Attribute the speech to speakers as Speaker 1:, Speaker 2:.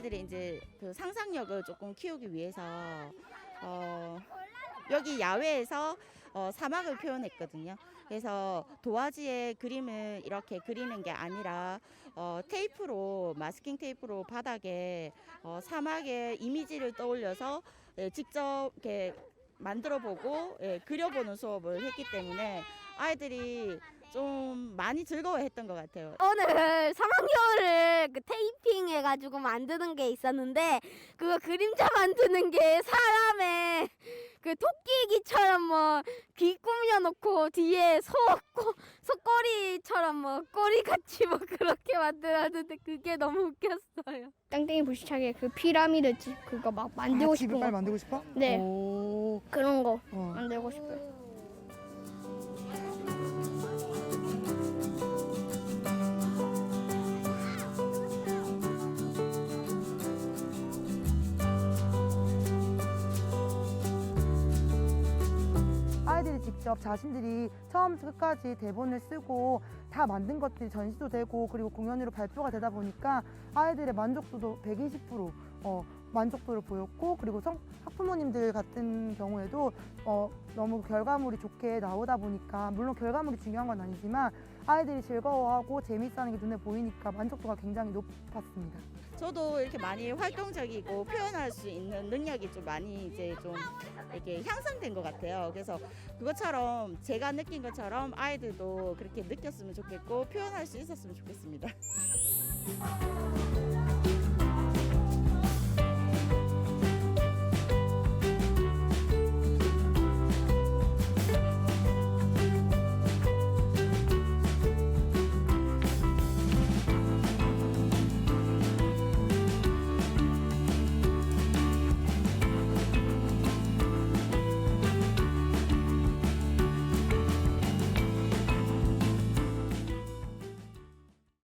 Speaker 1: 아이들의 이제 그 상상력을 조금 키우기 위해서 어, 여기 야외에서 어, 사막을 표현했거든요. 그래서 도화지에 그림을 이렇게 그리는 게 아니라 어, 테이프로 마스킹 테이프로 바닥에 어, 사막의 이미지를 떠올려서 예, 직접 이렇게 만들어보고 예, 그려보는 수업을 했기 때문에 아이들이 좀 많이 즐거워했던 것 같아요.
Speaker 2: 오늘 사막여울을 그 테이핑 해가지고 만드는 게 있었는데 그거 그림자 만드는 게 사람의 그 토끼기처럼 뭐 귀 꾸며놓고 뒤에 소 꼬, 소꼬리처럼 뭐 꼬리같이 뭐 그렇게 만들었는데 그게 너무 웃겼어요.
Speaker 3: 땡땡이 불시착에 그 피라미드 집 그거 막 만들고
Speaker 4: 아, 집을
Speaker 3: 싶은
Speaker 4: 빨리
Speaker 3: 거
Speaker 4: 만들고 싶어?
Speaker 3: 네.
Speaker 4: 오.
Speaker 3: 그런 거
Speaker 4: 어.
Speaker 3: 만들고 싶어요.
Speaker 4: 직접 자신들이 처음부터 끝까지 대본을 쓰고 다 만든 것들이 전시도 되고 그리고 공연으로 발표가 되다 보니까 아이들의 만족도도 120% 어, 만족도를 보였고 그리고 성, 학부모님들 같은 경우에도 어, 너무 결과물이 좋게 나오다 보니까 물론 결과물이 중요한 건 아니지만 아이들이 즐거워하고 재밌어하는 게 눈에 보이니까 만족도가 굉장히 높았습니다.
Speaker 1: 저도 이렇게 많이 활동적이고 표현할 수 있는 능력이 좀 많이 이제 좀 이렇게 향상된 것 같아요. 그래서 그것처럼 제가 느낀 것처럼 아이들도 그렇게 느꼈으면 좋겠고 표현할 수 있었으면 좋겠습니다.